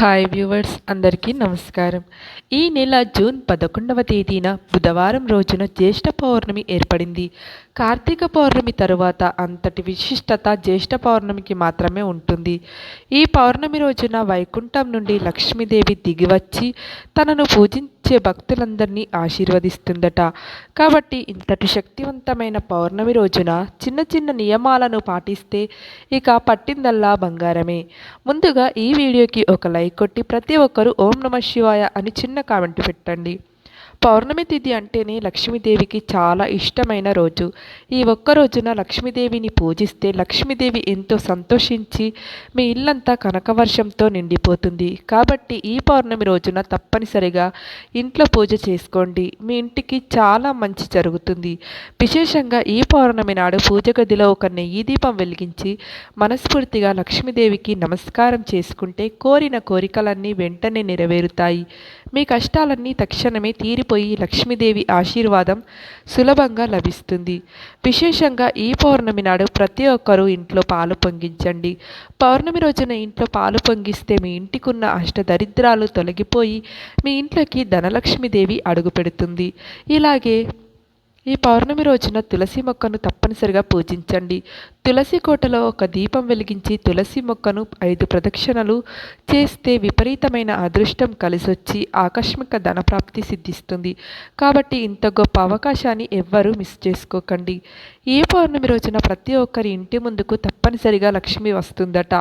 Hi viewers అందరికీ నమస్కారం. ఈ నెల జూన్ పదకొండవ తేదీన బుధవారం రోజున జ్యేష్ఠ పౌర్ణమి ఏర్పడింది. కార్తీక పౌర్ణమి తరువాత అంతటి విశిష్టత జ్యేష్ఠ పౌర్ణమికి మాత్రమే ఉంటుంది. ఈ పౌర్ణమి రోజున వైకుంఠం నుండి లక్ష్మీదేవి దిగివచ్చి తనను పూజించే భక్తులందరినీ ఆశీర్వదిస్తుందట. కాబట్టి ఇంతటి శక్తివంతమైన పౌర్ణమి రోజున చిన్న చిన్న నియమాలను పాటిస్తే ఇక పట్టిందల్లా బంగారమే. ముందుగా ఈ వీడియోకి ఒక లైక్ కొట్టి ప్రతి ఒక్కరూ ఓం నమ శివాయ అని చిన్న కామెంట్ పెట్టండి. పౌర్ణమి తిథి అంటేనే లక్ష్మీదేవికి చాలా ఇష్టమైన రోజు. ఈ ఒక్క రోజున లక్ష్మీదేవిని పూజిస్తే లక్ష్మీదేవి ఎంతో సంతోషించి మీ ఇల్లంతా కనకవర్షంతో నిండిపోతుంది. కాబట్టి ఈ పౌర్ణమి రోజున తప్పనిసరిగా ఇంట్లో పూజ చేసుకోండి. మీ ఇంటికి చాలా మంచి జరుగుతుంది. విశేషంగా ఈ పౌర్ణమి నాడు పూజ గదిలో ఒక నెయ్యి దీపం వెలిగించి మనస్ఫూర్తిగా లక్ష్మీదేవికి నమస్కారం చేసుకుంటే కోరిన కోరికలన్నీ వెంటనే నెరవేరుతాయి. మీ కష్టాలన్నీ తక్షణమే తీరి తీరిపోయి లక్ష్మీదేవి ఆశీర్వాదం సులభంగా లభిస్తుంది. విశేషంగా ఈ పౌర్ణమి నాడు ప్రతి ఒక్కరూ ఇంట్లో పాలు పొంగించండి. పౌర్ణమి రోజున ఇంట్లో పాలు పొంగిస్తే మీ ఇంటికున్న అష్టదరిద్రాలు తొలగిపోయి మీ ఇంట్లోకి ధనలక్ష్మీదేవి అడుగు పెడుతుంది. ఇలాగే ఈ పౌర్ణమి రోజున తులసి మొక్కను తప్పనిసరిగా పూజించండి. తులసి కోటలో ఒక దీపం వెలిగించి తులసి మొక్కను ఐదు ప్రదక్షిణలు చేస్తే విపరీతమైన అదృష్టం కలిసొచ్చి ఆకస్మిక ధనప్రాప్తి సిద్ధిస్తుంది. కాబట్టి ఇంత గొప్ప అవకాశాన్ని ఎవ్వరూ మిస్ చేసుకోకండి. ఏ పౌర్ణమి రోజున ప్రతి ఒక్కరి ఇంటి ముందుకు తప్పనిసరిగా లక్ష్మి వస్తుందట.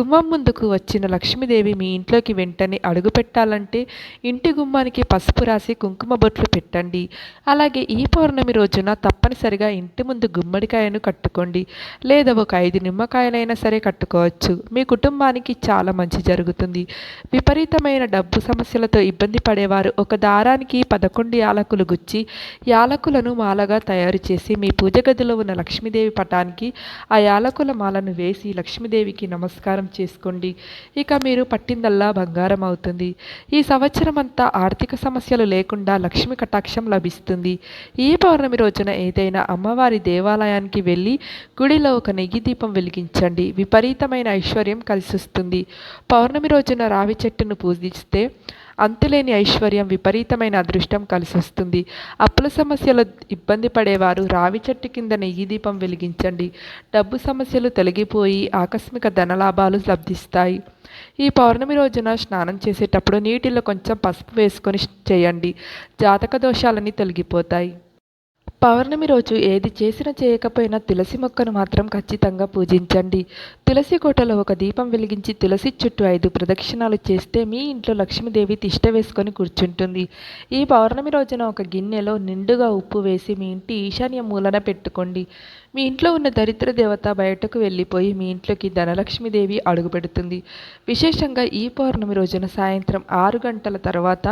గుమ్మం ముందుకు వచ్చిన లక్ష్మీదేవి మీ ఇంట్లోకి వెంటనే అడుగు పెట్టాలంటే ఇంటి గుమ్మానికి పసుపు రాసి కుంకుమ బొట్లు పెట్టండి. అలాగే ఈ పౌర్ణమి రోజున తప్పనిసరిగా ఇంటి ముందు గుమ్మడికాయను కట్టుకోండి. లేదా ఒక ఐదు నిమ్మకాయలైనా సరే కట్టుకోవచ్చు. మీ కుటుంబానికి చాలా మంచి జరుగుతుంది. విపరీతమైన డబ్బు సమస్యలతో ఇబ్బంది పడేవారు ఒక దారానికి పదకొండు యాలకులు గుచ్చి యాలకులను మాలగా తయారు చేసి మీ పూజ గదిలో ఉన్న లక్ష్మీదేవి పటానికి ఆ యాలకుల మాలను వేసి లక్ష్మీదేవికి నమస్కారం చేసుకోండి. ఇక మీరు పట్టిందల్లా బంగారం అవుతుంది. ఈ సంవత్సరం అంతా ఆర్థిక సమస్యలు లేకుండా లక్ష్మి కటాక్షం లభిస్తుంది. ఈ పౌర్ణమి రోజున ఏదైనా అమ్మవారి దేవాలయానికి వెళ్ళి గుడిలో ఒక నెయ్యి దీపం వెలిగించండి. విపరీతమైన ఐశ్వర్యం కలిసొస్తుంది. పౌర్ణమి రోజున రావి చెట్టును పూజిస్తే అంతులేని ఐశ్వర్యం విపరీతమైన అదృష్టం కలిసొస్తుంది. అప్పుల సమస్యలు ఇబ్బంది పడేవారు రావి చెట్టు కింద నెయ్యి దీపం వెలిగించండి. డబ్బు సమస్యలు తొలగిపోయి ఆకస్మిక ధనలాభాలు లభిస్తాయి. ఈ పౌర్ణమి రోజున స్నానం చేసేటప్పుడు నీటిలో కొంచెం పసుపు వేసుకొని చేయండి. జాతక దోషాలన్నీ తొలగిపోతాయి. పౌర్ణమి రోజు ఏది చేసినా చేయకపోయినా తులసి మొక్కను మాత్రం ఖచ్చితంగా పూజించండి. తులసి కోటలో ఒక దీపం వెలిగించి తులసి చుట్టూ ఐదు ప్రదక్షిణాలు చేస్తే మీ ఇంట్లో లక్ష్మీదేవి తిష్ట వేసుకొని కూర్చుంటుంది. ఈ పౌర్ణమి రోజున ఒక గిన్నెలో నిండుగా ఉప్పు వేసి మీ ఇంటి ఈశాన్య మూలన పెట్టుకోండి. మీ ఇంట్లో ఉన్న దరిద్ర దేవత బయటకు వెళ్ళిపోయి మీ ఇంట్లోకి ధనలక్ష్మీదేవి అడుగుపెడుతుంది. విశేషంగా ఈ పౌర్ణమి రోజున సాయంత్రం ఆరు గంటల తర్వాత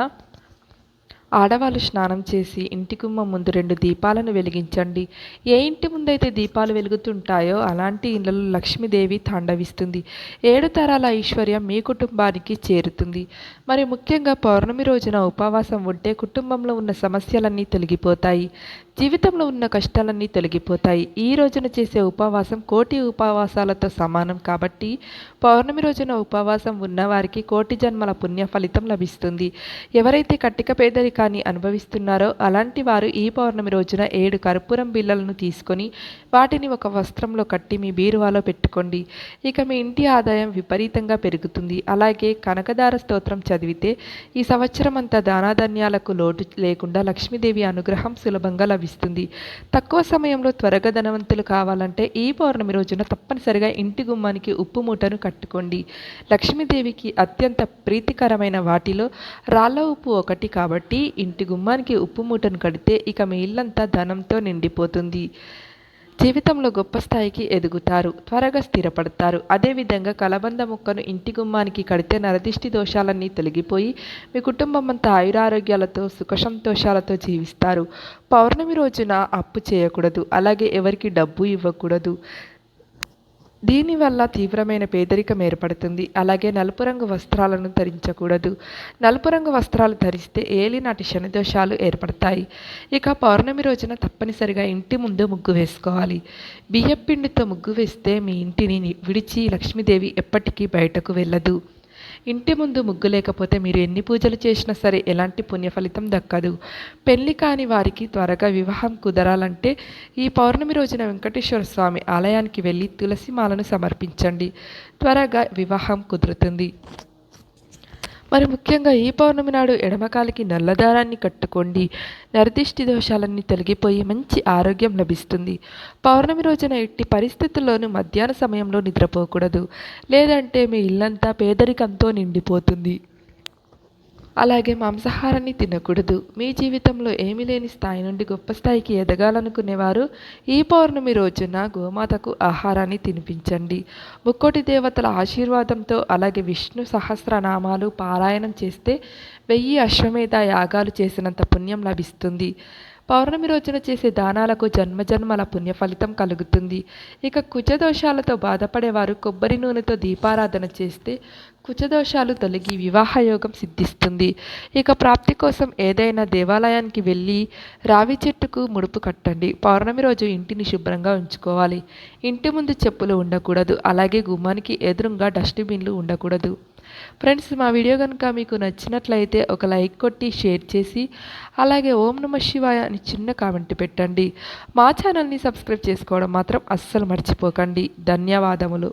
ఆడవాళ్ళు స్నానం చేసి ఇంటి కుమ్మ ముందు రెండు దీపాలను వెలిగించండి. ఏ ఇంటి ముందైతే దీపాలు వెలుగుతుంటాయో అలాంటి ఇళ్ళలో లక్ష్మీదేవి తాండవిస్తుంది. ఏడు తరాల ఐశ్వర్యం మీ కుటుంబానికి చేరుతుంది. మరి ముఖ్యంగా పౌర్ణమి రోజున ఉపవాసం ఉంటే కుటుంబంలో ఉన్న సమస్యలన్నీ తొలగిపోతాయి. జీవితంలో ఉన్న కష్టాలన్నీ తొలగిపోతాయి. ఈ రోజున చేసే ఉపవాసం కోటి ఉపవాసాలతో సమానం కాబట్టి పౌర్ణమి రోజున ఉపవాసం ఉన్నవారికి కోటి జన్మల పుణ్య ఫలితం లభిస్తుంది. ఎవరైతే కట్టిక పేదరికాన్ని అనుభవిస్తున్నారో అలాంటి వారు ఈ పౌర్ణమి రోజున ఏడు కర్పూరం బిళ్ళలను తీసుకొని వాటిని ఒక వస్త్రంలో కట్టి మీ బీరువాలో పెట్టుకోండి. ఇక మీ ఇంటి ఆదాయం విపరీతంగా పెరుగుతుంది. అలాగే కనకదార స్తోత్రం చదివితే ఈ సంవత్సరం అంతా దానాధాన్యాలకు లోటు లేకుండా లక్ష్మీదేవి అనుగ్రహం సులభంగా లభిస్తుంది. తక్కువ సమయంలో త్వరగా ధనవంతులు కావాలంటే ఈ పౌర్ణమి రోజున తప్పనిసరిగా ఇంటి గుమ్మానికి ఉప్పు మూటను కట్టుకోండి. లక్ష్మీదేవికి అత్యంత ప్రీతికరమైన వాటిలో రాళ్ళ ఉప్పు ఒకటి కాబట్టి ఇంటి గుమ్మానికి ఉప్పు మూటను కడితే ఇక మీ ఇల్లంతా ధనంతో నిండిపోతుంది. జీవితంలో గొప్ప స్థాయికి ఎదుగుతారు త్వరగా స్థిరపడతారు. అదేవిధంగా కలబంద మొక్కను ఇంటి గుమ్మానికి కడితే నరదిష్టి దోషాలన్నీ తొలగిపోయి మీ కుటుంబం అంతా ఆయురారోగ్యాలతో సుఖ సంతోషాలతో జీవిస్తారు. పౌర్ణమి రోజున అప్పు చేయకూడదు అలాగే ఎవరికి డబ్బు ఇవ్వకూడదు. దీనివల్ల తీవ్రమైన పేదరికం ఏర్పడుతుంది. అలాగే నలుపు రంగు వస్త్రాలను ధరించకూడదు. నలుపు రంగు వస్త్రాలు ధరిస్తే ఏలినాటి శనిదోషాలు ఏర్పడతాయి. ఇక పౌర్ణమి రోజున తప్పనిసరిగా ఇంటి ముందు ముగ్గు వేసుకోవాలి. బియ్యపిండితో ముగ్గు వేస్తే మీ ఇంటిని విడిచి లక్ష్మీదేవి ఎప్పటికీ బయటకు వెళ్ళదు. ఇంటి ముందు ముగ్గు లేకపోతే మీరు ఎన్ని పూజలు చేసినా సరే ఎలాంటి పుణ్యఫలితం దక్కదు. పెళ్ళి కాని వారికి త్వరగా వివాహం కుదరాలంటే ఈ పౌర్ణమి రోజున వెంకటేశ్వర స్వామి ఆలయానికి వెళ్ళి తులసి మాలను సమర్పించండి. త్వరగా వివాహం కుదురుతుంది. మరి ముఖ్యంగా ఈ పౌర్ణమి నాడు ఎడమకాలికి నల్లదారాన్ని కట్టుకోండి. నరదిష్టి దోషాలన్నీ తొలగిపోయి మంచి ఆరోగ్యం లభిస్తుంది. పౌర్ణమి రోజున ఎట్టి పరిస్థితుల్లోనూ మధ్యాహ్న సమయంలో నిద్రపోకూడదు. లేదంటే మీ ఇల్లంతా పేదరికంతో నిండిపోతుంది. అలాగే మాంసాహారాన్ని తినకూడదు. మీ జీవితంలో ఏమీ లేని స్థాయి నుండి గొప్ప స్థాయికి ఎదగాలనుకునేవారు ఈ పౌర్ణమి రోజున గోమాతకు ఆహారాన్ని తినిపించండి. ముక్కోటి దేవతల ఆశీర్వాదంతో అలాగే విష్ణు సహస్రనామాలు పారాయణం చేస్తే వెయ్యి అశ్వమేధ యాగాలు చేసినంత పుణ్యం లభిస్తుంది. పౌర్ణమి రోజున చేసే దానాలకు జన్మజన్మల పుణ్య ఫలితం కలుగుతుంది. ఇక కుజదోషాలతో బాధపడేవారు కొబ్బరి నూనెతో దీపారాధన చేస్తే కుచదోషాలు తొలగి వివాహయోగం సిద్ధిస్తుంది. ఇక ప్రాప్తి కోసం ఏదైనా దేవాలయానికి వెళ్ళి రావి చెట్టుకు ముడుపు కట్టండి. పౌర్ణమి రోజు ఇంటిని శుభ్రంగా ఉంచుకోవాలి. ఇంటి ముందు చెప్పులు ఉండకూడదు. అలాగే గుమ్మానికి ఎదురుగా డస్ట్బిన్లు ఉండకూడదు. ఫ్రెండ్స్ మా వీడియో కనుక మీకు నచ్చినట్లయితే ఒక లైక్ కొట్టి షేర్ చేసి అలాగే ఓం నమ శివాయ అని చిన్న కామెంట్ పెట్టండి. మా ఛానల్ని సబ్స్క్రైబ్ చేసుకోవడం మాత్రం అస్సలు మర్చిపోకండి. ధన్యవాదములు.